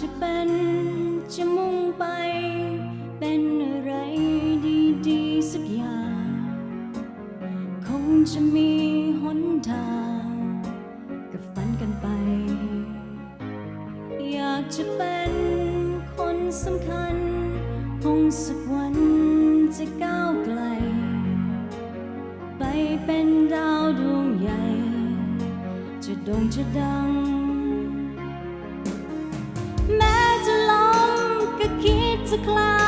จะเป็นจะมุ่งไป เป็นอะไรดีๆสักอย่าง คงจะมีหนทางกับฝันกันไป อยากจะเป็นคนสำคัญ คงสักวันจะก้าวไกล ไปเป็นดาวดวงใหญ่ จะโด่งจะดัง คิด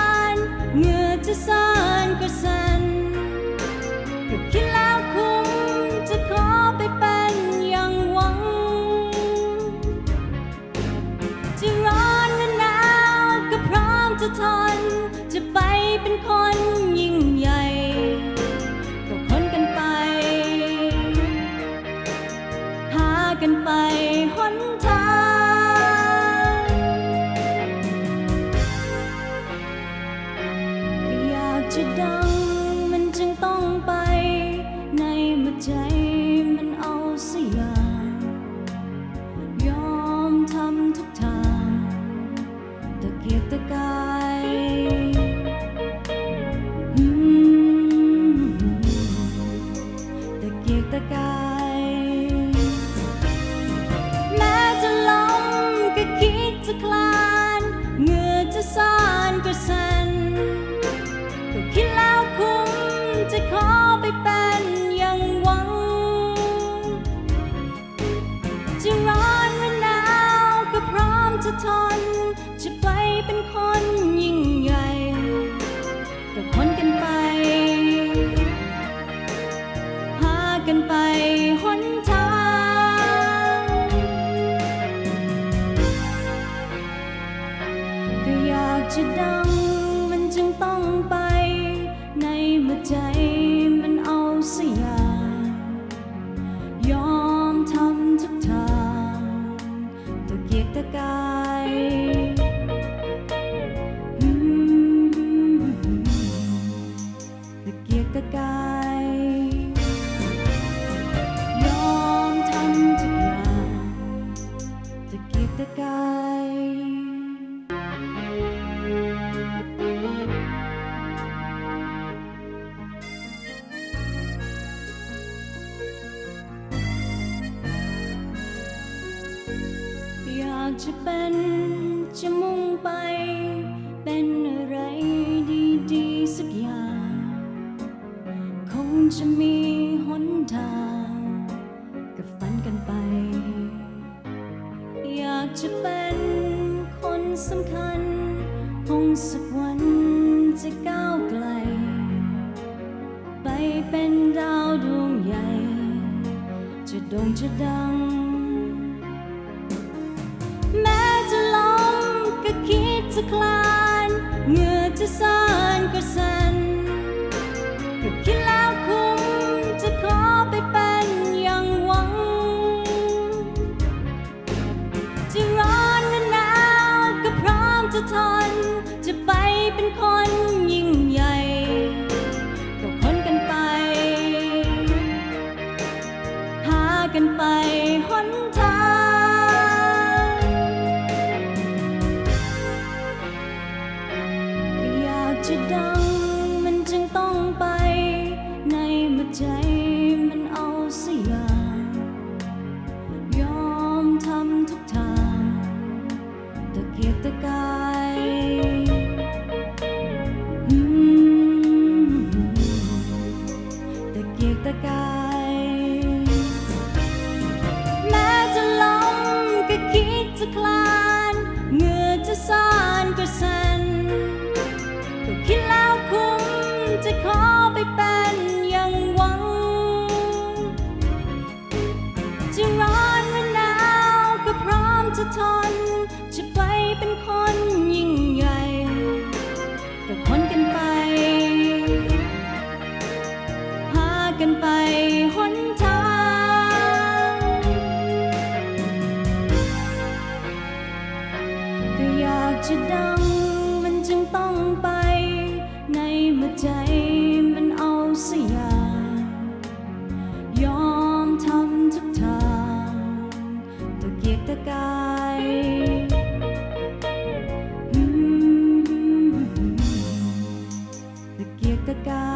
จะคลานเหงื่อจะซ่านก็สั่นก็คิดแล้วคุ้มจะขอไปเป็นอย่างหวัง จะร้อนหรือหนาวก็พร้อมจะทน จะไปเป็นคน จะดังมันจึงต้องไป ในเมื่อใจมันเอาสียางยอมทำทุกทางตะเกียกตะกายตะเกียกตะกาย อยากจะเป็นจะมุ่งไป เป็นอะไรดีๆสักอย่าง คงจะมีหนทางกับฝันกันไป อยากจะเป็นคนสำคัญ คงสักวันจะก้าวไกล ไปเป็นดาวดวงใหญ่ จะโด่งจะดัง ระสานก็สั่นก็คิดแล้วคงจะขอไปเป็นอย่างหวัง จะร้อนหรือหนาวก็พร้อมจะทน จะไปเป็นคน จะดังมันจึงต้องไป ในเมื่อใจมันเอาสยายอมทำทุกทางตะเกียกตะกายตะเกียกตะกาย